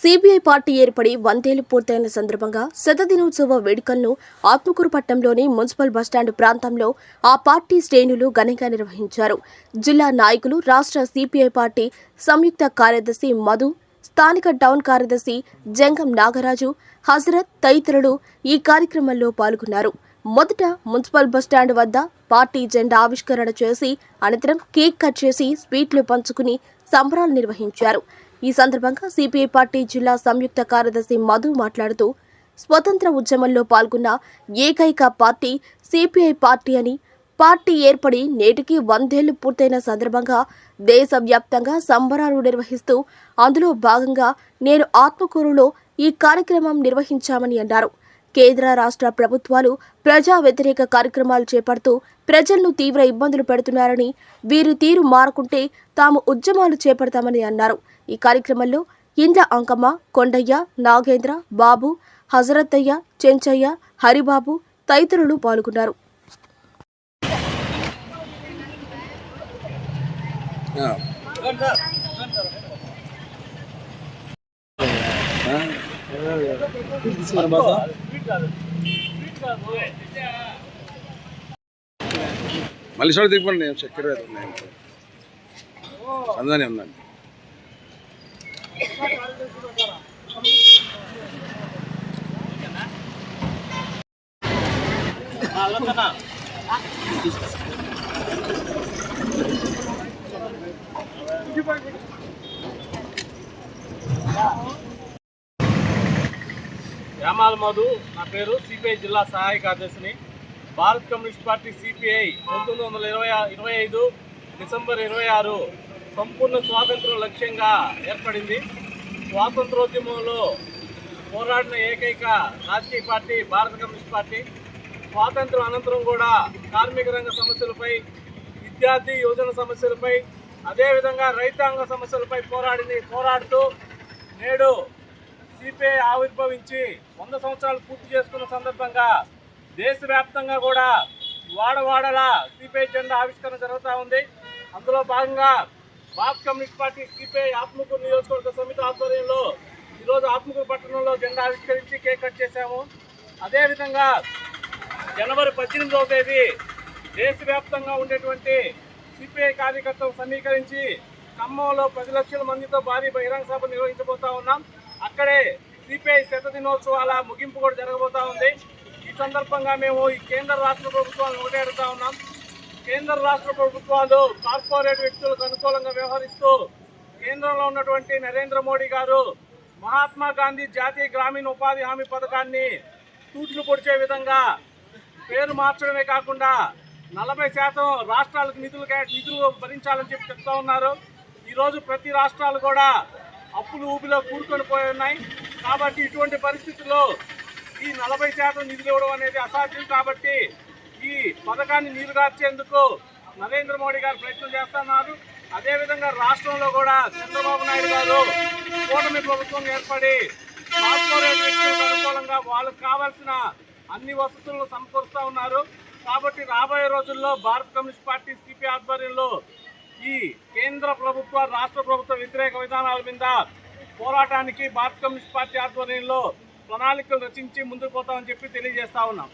CBI party ఏర్పడి వందేళ్ళు పూర్తయిన సందర్భంగా శతదినోత్సవ వేడుకలను ఆత్మకూరు పట్టణంలోని మున్సిపల్ బస్టాండ్ ప్రాంతంలో ఆ పార్టీ శ్రేణులు ఘనంగా నిర్వహించారు. జిల్లా నాయకులు రాష్ట్ర సిపిఐ పార్టీ సంయుక్త కార్యదర్శి మధు స్థానిక టౌన్ కార్యదర్శి జంగం నాగరాజు హజరత్ తదితరులు ఈ కార్యక్రమంలో పాల్గొన్నారు. మొదట మున్సిపల్ బస్టాండ్ వద్ద పార్టీ జెండా ఆవిష్కరణ చేసి అనంతరం కేక్ కట్ చేసి స్వీట్లు పంచుకుని సంబరాలు నిర్వహించారు. ఈ సందర్భంగా సిపిఐ పార్టీ జిల్లా సంయుక్త కార్యదర్శి మధు మాట్లాడుతూ స్వతంత్ర ఉద్యమంలో పాల్గొన్న ఏకైక పార్టీ సిపిఐ పార్టీ అని పార్టీ ఏర్పడి నేటికి వందేళ్ళు పూర్తయిన సందర్భంగా దేశవ్యాప్తంగా సంబరాలు నిర్వహిస్తూ అందులో భాగంగా నేను ఆత్మకూరులో ఈ కార్యక్రమం నిర్వహించామని అన్నారు. కేంద్ర రాష్ట్ర ప్రభుత్వాలు ప్రజా వ్యతిరేక కార్యక్రమాలు చేపడుతూ ప్రజలను తీవ్ర ఇబ్బందులు పెడుతున్నారని వీరి తీరు మారకుంటే తాము ఉద్యమాలు చేపడతామని అన్నారు. ఈ కార్యక్రమంలో ఇంద్ర అంకమ్మ కొండయ్య నాగేంద్ర బాబు హజరత్తయ్య చెంచయ్య హరిబాబు తదితరులు పాల్గొన్నారు. మళ్ళీ చోట దిగపండి నేను చక్కెర వేద ఉన్నాయి సందానే యామాల మధు నా పేరు సిపిఐ జిల్లా సహాయ కార్యదర్శిని. భారత్ కమ్యూనిస్ట్ పార్టీ సిపిఐ పంతొమ్మిది వందల ఇరవై ఇరవై ఐదు డిసెంబర్ ఇరవై ఆరు సంపూర్ణ స్వాతంత్రం లక్ష్యంగా ఏర్పడింది. స్వాతంత్రోద్యమంలో పోరాడిన ఏకైక రాజకీయ పార్టీ భారత కమ్యూనిస్ట్ పార్టీ. స్వాతంత్రం అనంతరం కూడా కార్మిక రంగ సమస్యలపై విద్యార్థి యువజన సమస్యలపై అదేవిధంగా రైతాంగ సమస్యలపై పోరాడింది పోరాడుతూ నేడు సిపిఐ ఆవిర్భవించి వంద సంవత్సరాలు పూర్తి చేసుకున్న సందర్భంగా దేశవ్యాప్తంగా కూడా వాడవాడలా సిపిఐ జెండా ఆవిష్కరణ జరుగుతూ ఉంది. అందులో భాగంగా భారత కమ్యూనిస్ట్ పార్టీ సిపిఐ ఆత్మకూరు నియోజకవర్గ సమితి ఆధ్వర్యంలో ఈరోజు ఆత్మకూరు పట్టణంలో జెండా ఆవిష్కరించి కేక్ కట్ చేశాము. అదేవిధంగా జనవరి పద్దెనిమిదవ తేదీ దేశవ్యాప్తంగా ఉండేటువంటి సిపిఐ కార్యకర్తలు సమీకరించి ఖమ్మంలో పది లక్షల మందితో భారీ బహిరంగ సభ నిర్వహించబోతా ఉన్నాం. అక్కడే సిపిఐ శత దినోత్సవాల ముగింపు కూడా జరగబోతా ఉంది. ఈ సందర్భంగా మేము ఈ కేంద్ర రాష్ట్ర ప్రభుత్వాలను ఒకటే అడుగుతా ఉన్నాం. కేంద్ర రాష్ట్ర ప్రభుత్వాలు కార్పొరేట్ వ్యక్తులకు అనుకూలంగా వ్యవహరిస్తూ కేంద్రంలో ఉన్నటువంటి నరేంద్ర మోడీ గారు మహాత్మా గాంధీ జాతీయ గ్రామీణ ఉపాధి హామీ పథకాన్ని తూట్లు పొడిచే విధంగా పేరు మార్చడమే కాకుండా నలభై శాతం రాష్ట్రాలకు నిధులు నిధులు భరించాలని చెప్పి చెప్తా ఉన్నారు. ఈరోజు ప్రతి రాష్ట్రాలు కూడా అప్పులు ఊపిలో కూరుకొని పోయి ఉన్నాయి. కాబట్టి ఇటువంటి పరిస్థితుల్లో ఈ నలభై శాతం నిధులు ఇవ్వడం అనేది అసాధ్యం కాబట్టి ఈ పథకాన్ని నీరుగార్చేందుకు నరేంద్ర మోడీ గారు ప్రయత్నం చేస్తున్నారు. అదేవిధంగా రాష్ట్రంలో కూడా చంద్రబాబు నాయుడు గారు కూటమి ప్రభుత్వం ఏర్పడి కార్పొరేట్ వ్యక్తులకు అనుకూలంగా వాళ్ళకు కావాల్సిన అన్ని వసతులను సమకూరుస్తూ ఉన్నారు. కాబట్టి రాబోయే రోజుల్లో భారత కమ్యూనిస్ట్ పార్టీ సిపి ఆధ్వర్యంలో ఈ కేంద్ర ప్రభుత్వ రాష్ట్ర ప్రభుత్వ వ్యతిరేక విధానాల మీద పోరాటానికి భారత కమ్యూనిస్ట్ పార్టీ ఆధ్వర్యంలో ప్రణాళికలు రచించి ముందుకు పోతామని చెప్పి తెలియజేస్తా ఉన్నాం.